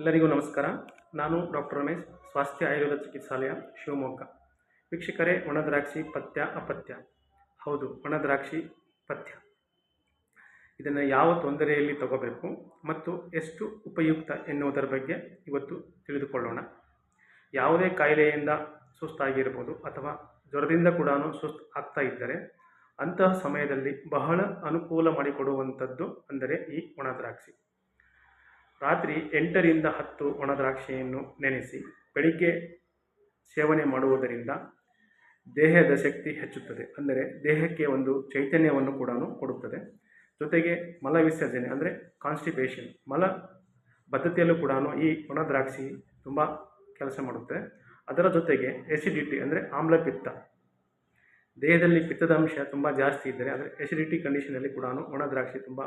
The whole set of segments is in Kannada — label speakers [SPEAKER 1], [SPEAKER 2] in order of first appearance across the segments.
[SPEAKER 1] ಎಲ್ಲರಿಗೂ ನಮಸ್ಕಾರ. ನಾನು ಡಾಕ್ಟರ್ ರಮೇಶ್, ಸ್ವಾಸ್ಥ್ಯ ಆಯುರ್ವೇದ ಚಿಕಿತ್ಸಾಲಯ, ಶಿವಮೊಗ್ಗ. ವೀಕ್ಷಕರೇ, ಒಣದ್ರಾಕ್ಷಿ ಪಥ್ಯ ಅಪಥ್ಯ? ಹೌದು, ಒಣದ್ರಾಕ್ಷಿ ಪಥ್ಯ. ಇದನ್ನು ಯಾವ ತೊಂದರೆಯಲ್ಲಿ ತಗೋಬೇಕು ಮತ್ತು ಎಷ್ಟು ಉಪಯುಕ್ತ ಎನ್ನುವುದರ ಬಗ್ಗೆ ಇವತ್ತು ತಿಳಿದುಕೊಳ್ಳೋಣ. ಯಾವುದೇ ಕಾಯಿಲೆಯಿಂದ ಸುಸ್ತಾಗಿರ್ಬೋದು ಅಥವಾ ಜ್ವರದಿಂದ ಕೂಡ ಸುಸ್ತು ಆಗ್ತಾ ಇದ್ದರೆ ಅಂತಹ ಸಮಯದಲ್ಲಿ ಬಹಳ ಅನುಕೂಲ ಮಾಡಿಕೊಡುವಂಥದ್ದು ಅಂದರೆ ಈ ಒಣದ್ರಾಕ್ಷಿ. ರಾತ್ರಿ ಎಂಟರಿಂದ ಹತ್ತು ಒಣದ್ರಾಕ್ಷಿಯನ್ನು ನೆನೆಸಿ ಬೆಳಿಗ್ಗೆ ಸೇವನೆ ಮಾಡುವುದರಿಂದ ದೇಹದ ಶಕ್ತಿ ಹೆಚ್ಚುತ್ತದೆ. ಅಂದರೆ ದೇಹಕ್ಕೆ ಒಂದು ಚೈತನ್ಯವನ್ನು ಕೂಡ ಕೊಡುತ್ತದೆ. ಜೊತೆಗೆ ಮಲ ವಿಸರ್ಜನೆ ಅಂದರೆ ಕಾನ್ಸ್ಟಿಪೇಷನ್ ಮಲ ಬದ್ಧತೆಯಲ್ಲೂ ಕೂಡ ಈ ಒಣದ್ರಾಕ್ಷಿ ತುಂಬ ಕೆಲಸ ಮಾಡುತ್ತೆ. ಅದರ ಜೊತೆಗೆ ಎಸಿಡಿಟಿ ಅಂದರೆ ಆಮ್ಲಪಿತ್ತ ದೇಹದಲ್ಲಿ ಪಿತ್ತದ ಅಂಶ ತುಂಬ ಜಾಸ್ತಿ ಇದ್ದರೆ ಅಂದರೆ ಎಸಿಡಿಟಿ ಕಂಡೀಷನಲ್ಲಿ ಕೂಡ ಒಣದ್ರಾಕ್ಷಿ ತುಂಬ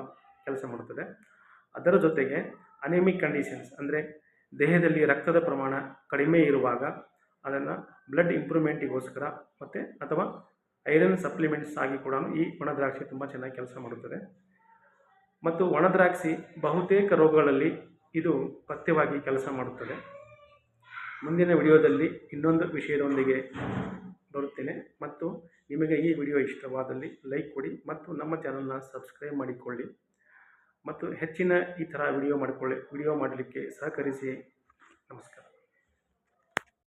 [SPEAKER 1] ಕೆಲಸ ಮಾಡುತ್ತದೆ. ಅದರ ಜೊತೆಗೆ ಅನಿಮಿಕ್ ಕಂಡೀಷನ್ಸ್ ಅಂದರೆ ದೇಹದಲ್ಲಿ ರಕ್ತದ ಪ್ರಮಾಣ ಕಡಿಮೆ ಇರುವಾಗ ಅದನ್ನು ಬ್ಲಡ್ ಇಂಪ್ರೂವ್ಮೆಂಟಿಗೋಸ್ಕರ ಮತ್ತು ಅಥವಾ ಐರನ್ ಸಪ್ಲಿಮೆಂಟ್ಸ್ ಆಗಿ ಕೂಡ ಈ ಒಣದ್ರಾಕ್ಷಿ ತುಂಬ ಚೆನ್ನಾಗಿ ಕೆಲಸ ಮಾಡುತ್ತದೆ. ಮತ್ತು ಒಣದ್ರಾಕ್ಷಿ ಬಹುತೇಕ ರೋಗಗಳಲ್ಲಿ ಇದು ಪಥ್ಯವಾಗಿ ಕೆಲಸ ಮಾಡುತ್ತದೆ. ಮುಂದಿನ ವಿಡಿಯೋದಲ್ಲಿ ಇನ್ನೊಂದು ವಿಷಯದೊಂದಿಗೆ ಬರುತ್ತೇನೆ. ಮತ್ತು ನಿಮಗೆ ಈ ವಿಡಿಯೋ ಇಷ್ಟವಾದಲ್ಲಿ ಲೈಕ್ ಕೊಡಿ ಮತ್ತು ನಮ್ಮ ಚಾನಲ್ನ ಸಬ್ಸ್ಕ್ರೈಬ್ ಮಾಡಿಕೊಳ್ಳಿ. ಮತ್ತು ಹೆಚ್ಚಿನ ಈ ಥರ ವಿಡಿಯೋ ಮಾಡಿಕೊಳ್ಳಿ ವಿಡಿಯೋ ಮಾಡಲಿಕ್ಕೆ ಸಹಕರಿಸಿ. ನಮಸ್ಕಾರ.